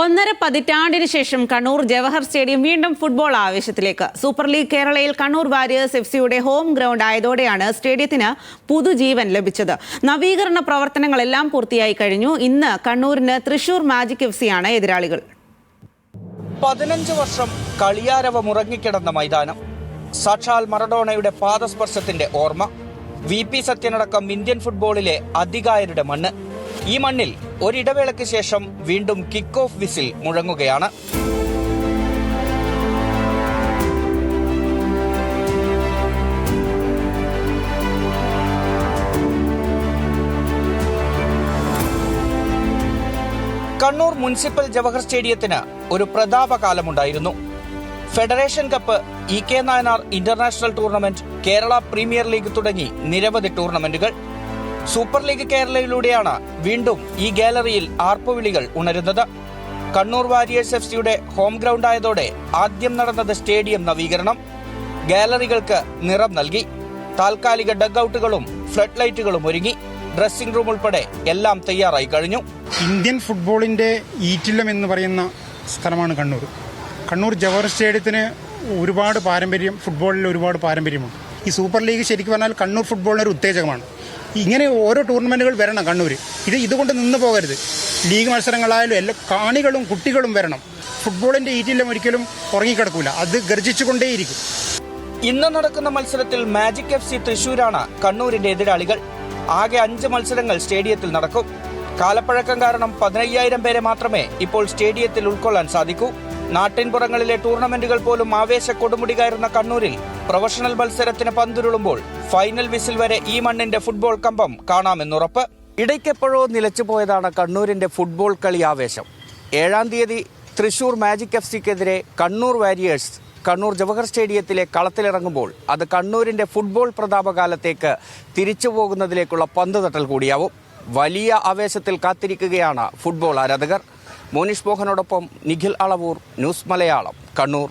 ഒന്നര പതിറ്റാണ്ടിന് ശേഷം കണ്ണൂർ ജവഹർ സ്റ്റേഡിയം വീണ്ടും ഫുട്ബോൾ ആവേശത്തിലേക്ക്. സൂപ്പർ ലീഗ് കേരളയിൽ കണ്ണൂർ വാരിയേഴ്സ് എഫ് സിയുടെ ഹോം ഗ്രൗണ്ട് ആയതോടെയാണ് സ്റ്റേഡിയത്തിന് പുതുജീവൻ ലഭിച്ചത്. നവീകരണ പ്രവർത്തനങ്ങളെല്ലാം പൂർത്തിയായി കഴിഞ്ഞു. ഇന്ന് കണ്ണൂരിന് തൃശൂർ മാജിക് എഫ് സിയാണ് എതിരാളികൾ. പതിനഞ്ച് വർഷം കളിയാരവ മുറങ്ങിക്കിടന്ന മൈതാനം. സാക്ഷാൽ മറഡോണയുടെ പാദസ്പർശത്തിന്റെ ഓർമ്മ. വി പി സത്യനടക്കം ഇന്ത്യൻ ഫുട്ബോളിലെ അധികായരുടെ മണ്ണ്. ഈ മണ്ണിൽ ഒരിടവേളയ്ക്ക് ശേഷം വീണ്ടും കിക്ക് ഓഫ് വിസിൽ മുഴങ്ങുകയാണ്. കണ്ണൂർ മുനിസിപ്പൽ ജവഹർ സ്റ്റേഡിയത്തിന് ഒരു പ്രതാപകാലമുണ്ടായിരുന്നു. Federation cup E K Nayanar international tournament Kerala premier league തുടങ്ങി നിരവധി ടൂർണമെന്റുകൾ. സൂപ്പർ ലീഗ് കേരളയിലൂടെയാണ് വീണ്ടും ഈ ഗാലറിയിൽ ആർപ്പുവിളികൾ ഉണരുന്നത്. കണ്ണൂർ വാരിയേഴ്സ് എഫ് സിയുടെ ഹോം ഗ്രൗണ്ട് ആയതോടെ ആദ്യം നടന്നത് സ്റ്റേഡിയം നവീകരണം. ഗാലറികൾക്ക് നിറം നൽകി. താൽക്കാലിക ഡഗ്ഔട്ടുകളും ഫ്ലഡ് ലൈറ്റുകളും ഒരുങ്ങി. ഡ്രസ്സിംഗ് റൂം ഉൾപ്പെടെ എല്ലാം തയ്യാറായി കഴിഞ്ഞു. ഇന്ത്യൻ ഫുട്ബോളിന്റെ ഈറ്റില്ലം എന്ന് പറയുന്ന സ്ഥലമാണ് കണ്ണൂർ. കണ്ണൂർ ജവഹർ സ്റ്റേഡിയത്തിന് ഒരുപാട് പാരമ്പര്യം ഫുട്ബോളിൽ ഒരുപാട് പാരമ്പര്യമുണ്ട്. ഈ സൂപ്പർ ലീഗ് ശരിക്കും പറഞ്ഞാൽ കണ്ണൂർ ഫുട്ബോളിന് ഒരു ഉത്തേജകമാണ്. ഇങ്ങനെ ഓരോ ടൂർണമെന്റുകൾ വരണം കണ്ണൂർ ഇത് ഇതുകൊണ്ട് നിന്ന് പോകരുത്. ലീഗ് മത്സരങ്ങളായാലും എല്ലാ കാണികളും കുട്ടികളും വരണം. ഫുട്ബോളിന്റെ ഈറ്റിലും ഒരിക്കലും ഉറങ്ങിക്കിടക്കില്ല അത് ഗർജിച്ചുകൊണ്ടേയിരിക്കും. ഇന്ന് നടക്കുന്ന മത്സരത്തിൽ മാജിക് എഫ് സി തൃശൂരാണ് കണ്ണൂരിന്റെ എതിരാളികൾ. ആകെ അഞ്ച് മത്സരങ്ങൾ സ്റ്റേഡിയത്തിൽ നടക്കും. കാലപ്പഴക്കം കാരണം പതിനയ്യായിരം പേരെ മാത്രമേ ഇപ്പോൾ സ്റ്റേഡിയത്തിൽ ഉൾക്കൊള്ളാൻ സാധിക്കൂ. നാട്ടിൻപുറങ്ങളിലെ ടൂർണമെന്റുകൾ പോലും ആവേശ കൊടുമുടി കയറുന്ന കണ്ണൂരിൽ പ്രൊഫഷണൽ മത്സരത്തിന് പന്തുരുളുമ്പോൾ ഫൈനൽ വിസിൽ വരെ ഈ മണ്ണിന്റെ ഫുട്ബോൾ കമ്പം കാണാമെന്നുറപ്പ് ഇടയ്ക്കെപ്പോഴോ നിലച്ചുപോയതാണ് കണ്ണൂരിന്റെ ഫുട്ബോൾ കളി ആവേശം. ഏഴാം തീയതി തൃശൂർ മാജിക് എഫ് സിക്കെതിരെ കണ്ണൂർ വാരിയേഴ്സ് കണ്ണൂർ ജവഹർ സ്റ്റേഡിയത്തിലെ കളത്തിലിറങ്ങുമ്പോൾ അത് കണ്ണൂരിന്റെ ഫുട്ബോൾ പ്രതാപകാലത്തേക്ക് തിരിച്ചു പോകുന്നതിലേക്കുള്ള പന്ത് തട്ടൽ കൂടിയാവും. വലിയ ആവേശത്തിൽ കാത്തിരിക്കുകയാണ് ഫുട്ബോൾ ആരാധകർ. മോനിഷ് മോഹനോടൊപ്പം നിഖിൽ അളവൂർ ന്യൂസ് മലയാളം കണ്ണൂർ.